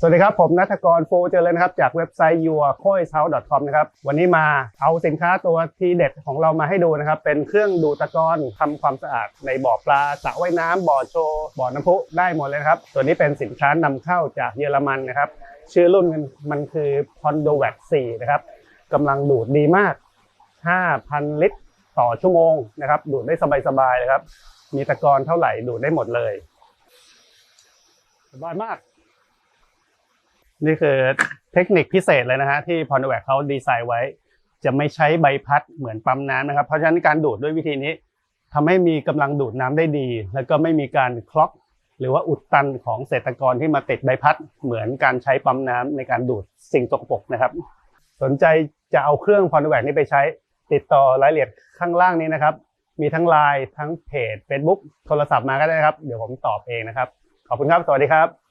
สวัสดีครับ ผมนัทกรโฟเจริญนะครับ จากเว็บไซต์ yourcoishouse.com นะครับ วันนี้มาเอาสินค้าตัวทีเด็ดของเรามาให้ดูนะครับ เป็นเครื่องดูดตะกอนทำความสะอาดในบ่อปลาสระว่ายน้ำบ่อโชว์บ่อน้ำพุได้หมดเลยครับ ตัวนี้เป็นสินค้านำเข้าจากเยอรมันนะครับ ชื่อรุ่นมันคือ Pondovac 4 นะครับกำลังดูดดีมาก 5,000 ลิตรต่อชั่วโมงนะครับ ดูดได้สบายๆเลยครับ มีตะกอนเท่าไหร่ดูดได้หมดเลยสบายมาก นี่คือเทคนิคพิเศษเลยนะฮะที่พอนแวกเขาดีไซน์ไว้ จะไม่ใช้ใบพัดเหมือนปั๊มน้ำนะครับ เพราะฉะนั้นการดูดด้วยวิธีนี้ทำให้มีกำลังดูดน้ำได้ดี แล้วก็ไม่มีการคล็อก หรือว่าอุดตันของเศษตะกอนที่มาติดใบพัด เหมือนการใช้ปั๊มน้ำในการดูดสิ่งสกปรกนะครับ สนใจจะเอาเครื่องพอนแวกนี้ไปใช้ติดต่อรายละเอียดข้างล่างนี้นะครับ มีทั้งไลน์ทั้งเพจ Facebook โทรศัพท์มาก็ได้นะครับ เดี๋ยวผมตอบเองนะครับ ขอบคุณครับ สวัสดีครับ